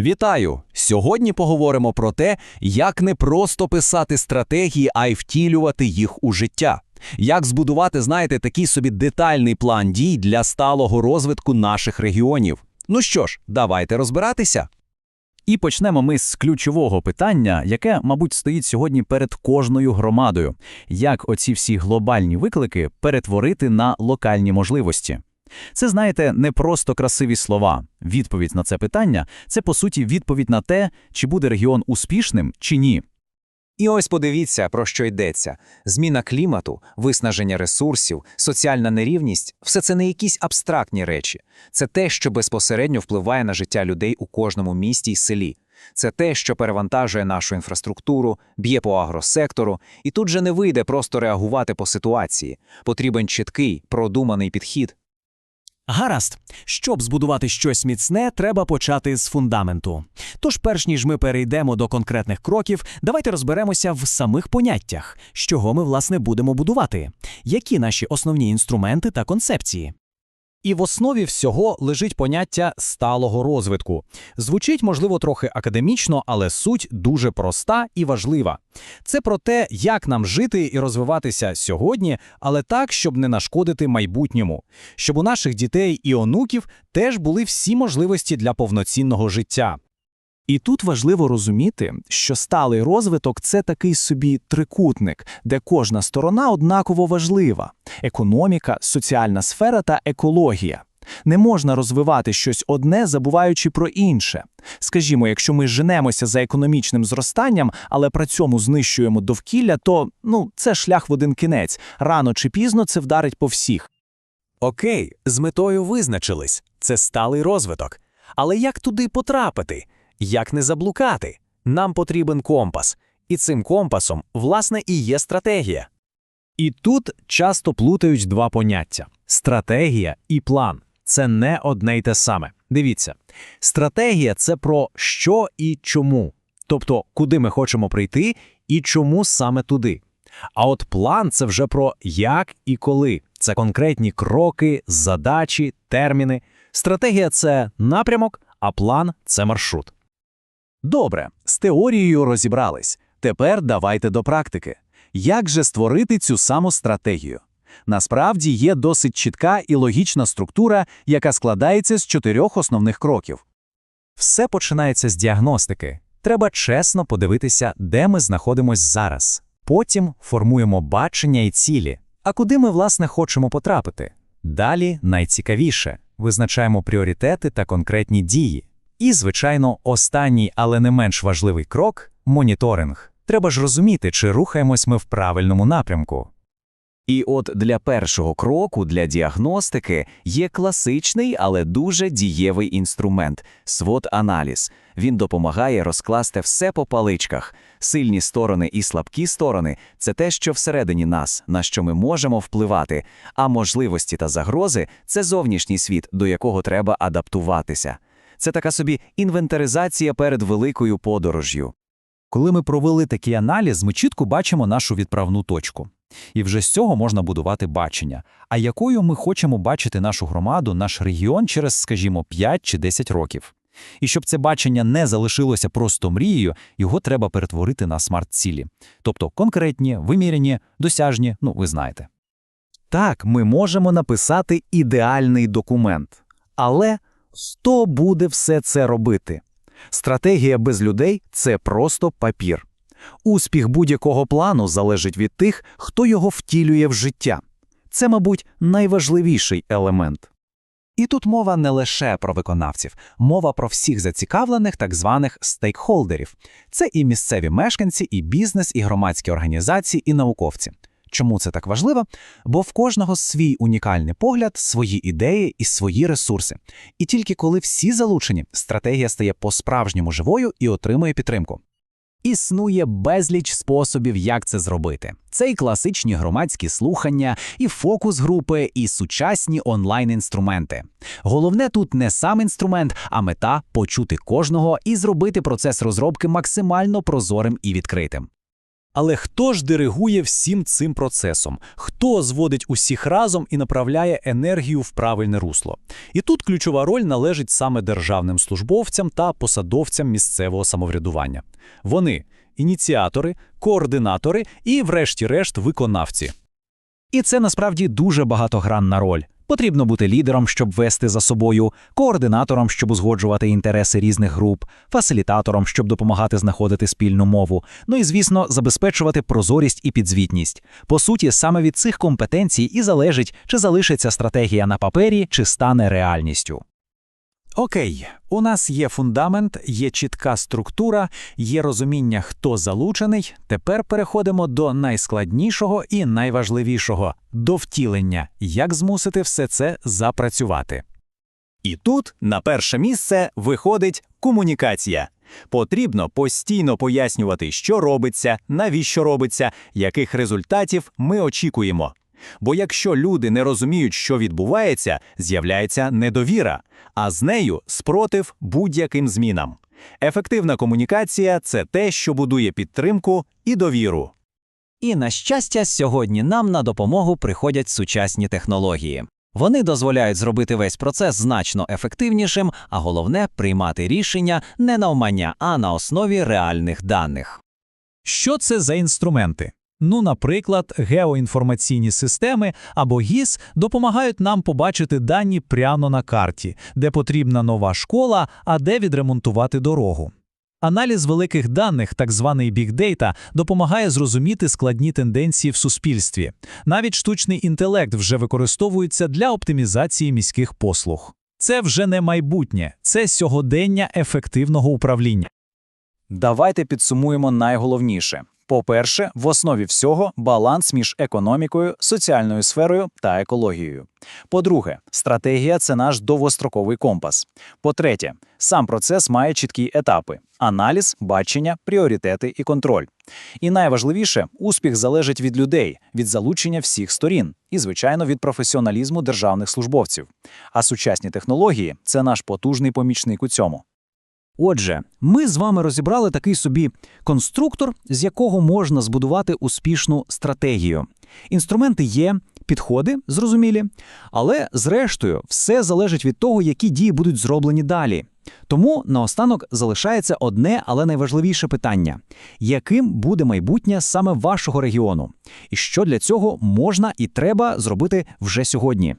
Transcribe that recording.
Вітаю! Сьогодні поговоримо про те, як не просто писати стратегії, а й втілювати їх у життя. Як збудувати, знаєте, такий собі детальний план дій для сталого розвитку наших регіонів. Ну що ж, давайте розбиратися. І почнемо ми з ключового питання, яке, мабуть, стоїть сьогодні перед кожною громадою: як оці всі глобальні виклики перетворити на локальні можливості. Це, знаєте, не просто красиві слова. Відповідь на це питання це, по суті, відповідь на те, чи буде регіон успішним чи ні. І ось подивіться, про що йдеться: зміна клімату, виснаження ресурсів, соціальна нерівність все це не якісь абстрактні речі. Це те, що безпосередньо впливає на життя людей у кожному місті й селі. Це те, що перевантажує нашу інфраструктуру, б'є по агросектору, і тут же не вийде просто реагувати по ситуації. Потрібен чіткий, продуманий підхід. Гаразд, щоб збудувати щось міцне, треба почати з фундаменту. Тож, перш ніж ми перейдемо до конкретних кроків, давайте розберемося в самих поняттях, з чого ми власне будемо будувати, які наші основні інструменти та концепції. І в основі всього лежить поняття сталого розвитку. Звучить, можливо, трохи академічно, але суть дуже проста і важлива. Це про те, як нам жити і розвиватися сьогодні, але так, щоб не нашкодити майбутньому, щоб у наших дітей і онуків теж були всі можливості для повноцінного життя. І тут важливо розуміти, що сталий розвиток це такий собі трикутник, де кожна сторона однаково важлива: економіка, соціальна сфера та екологія. Не можна розвивати щось одне, забуваючи про інше. Скажімо, якщо ми женемося за економічним зростанням, але при цьому знищуємо довкілля, то ну це шлях в один кінець. Рано чи пізно це вдарить по всіх. Окей, з метою визначились це сталий розвиток. Але як туди потрапити? Як не заблукати? Нам потрібен компас. І цим компасом, власне, і є стратегія. І тут часто плутають два поняття: стратегія і план. Це не одне й те саме. Дивіться, стратегія це про що і чому, тобто куди ми хочемо прийти і чому саме туди. А от план це вже про як і коли. Це конкретні кроки, задачі, терміни. Стратегія це напрямок, а план це маршрут. Добре, з теорією розібрались. Тепер давайте до практики. Як же створити цю саму стратегію? Насправді є досить чітка і логічна структура, яка складається з чотирьох основних кроків. Все починається з діагностики. Треба чесно подивитися, де ми знаходимося зараз. Потім формуємо бачення і цілі. А куди ми, власне, хочемо потрапити? Далі найцікавіше визначаємо пріоритети та конкретні дії. І, звичайно, останній, але не менш важливий крок моніторинг. Треба ж розуміти, чи рухаємось ми в правильному напрямку. І от для першого кроку, для діагностики, є класичний, але дуже дієвий інструмент свод-аналіз. Він допомагає розкласти все по паличках. Сильні сторони і слабкі сторони це те, що всередині нас, на що ми можемо впливати, а можливості та загрози це зовнішній світ, до якого треба адаптуватися. Це така собі інвентаризація перед великою подорожю. Коли ми провели такий аналіз, ми чітко бачимо нашу відправну точку. І вже з цього можна будувати бачення. А якою ми хочемо бачити нашу громаду, наш регіон через, скажімо, 5 чи 10 років. І щоб це бачення не залишилося просто мрією, його треба перетворити на смарт-цілі. Тобто конкретні, виміряні, досяжні, ну ви знаєте. Так, ми можемо написати ідеальний документ. Але хто буде все це робити? Стратегія без людей це просто папір. Успіх будь-якого плану залежить від тих, хто його втілює в життя. Це, мабуть, найважливіший елемент. І тут мова не лише про виконавців, мова про всіх зацікавлених так званих стейкхолдерів. Це і місцеві мешканці, і бізнес, і громадські організації, і науковці. Чому це так важливо? Бо в кожного свій унікальний погляд, свої ідеї і свої ресурси. І тільки коли всі залучені, стратегія стає по-справжньому живою і отримує підтримку. Існує безліч способів, як це зробити. Це і класичні громадські слухання, і фокус-групи, і сучасні онлайн-інструменти. Головне тут не сам інструмент, а мета почути кожного і зробити процес розробки максимально прозорим і відкритим. Але хто ж диригує всім цим процесом? Хто зводить усіх разом і направляє енергію в правильне русло? І тут ключова роль належить саме державним службовцям та посадовцям місцевого самоврядування. Вони ініціатори, координатори і, врешті-решт, виконавці. І це насправді дуже багатогранна роль. Потрібно бути лідером, щоб вести за собою, координатором, щоб узгоджувати інтереси різних груп, фасилітатором, щоб допомагати знаходити спільну мову, ну і, звісно, забезпечувати прозорість і підзвітність. По суті, саме від цих компетенцій і залежить, чи залишиться стратегія на папері, чи стане реальністю. Окей, у нас є фундамент, є чітка структура, є розуміння, хто залучений. Тепер переходимо до найскладнішого і найважливішого до втілення, як змусити все це запрацювати. І тут на перше місце виходить комунікація. Потрібно постійно пояснювати, що робиться, навіщо робиться, яких результатів ми очікуємо. Бо якщо люди не розуміють, що відбувається, з'являється недовіра, а з нею спротив будь-яким змінам. Ефективна комунікація це те, що будує підтримку і довіру. І на щастя, сьогодні нам на допомогу приходять сучасні технології. Вони дозволяють зробити весь процес значно ефективнішим, а головне приймати рішення не навмання, а на основі реальних даних. Що це за інструменти? Ну, наприклад, геоінформаційні системи або ГІС допомагають нам побачити дані прямо на карті, де потрібна нова школа, а де відремонтувати дорогу. Аналіз великих даних, так званий Big Data, допомагає зрозуміти складні тенденції в суспільстві. Навіть штучний інтелект вже використовується для оптимізації міських послуг. Це вже не майбутнє, це сьогодення ефективного управління. Давайте підсумуємо найголовніше. По-перше, в основі всього баланс між економікою, соціальною сферою та екологією. По-друге, стратегія це наш довгостроковий компас. По-третє, сам процес має чіткі етапи: аналіз, бачення, пріоритети і контроль. І найважливіше, успіх залежить від людей, від залучення всіх сторін і, звичайно, від професіоналізму державних службовців. А сучасні технології це наш потужний помічник у цьому. Отже, ми з вами розібрали такий собі конструктор, з якого можна збудувати успішну стратегію. Інструменти є, підходи зрозумілі, але зрештою все залежить від того, які дії будуть зроблені далі. Тому наостанок залишається одне, але найважливіше питання: яким буде майбутнє саме вашого регіону? І що для цього можна і треба зробити вже сьогодні?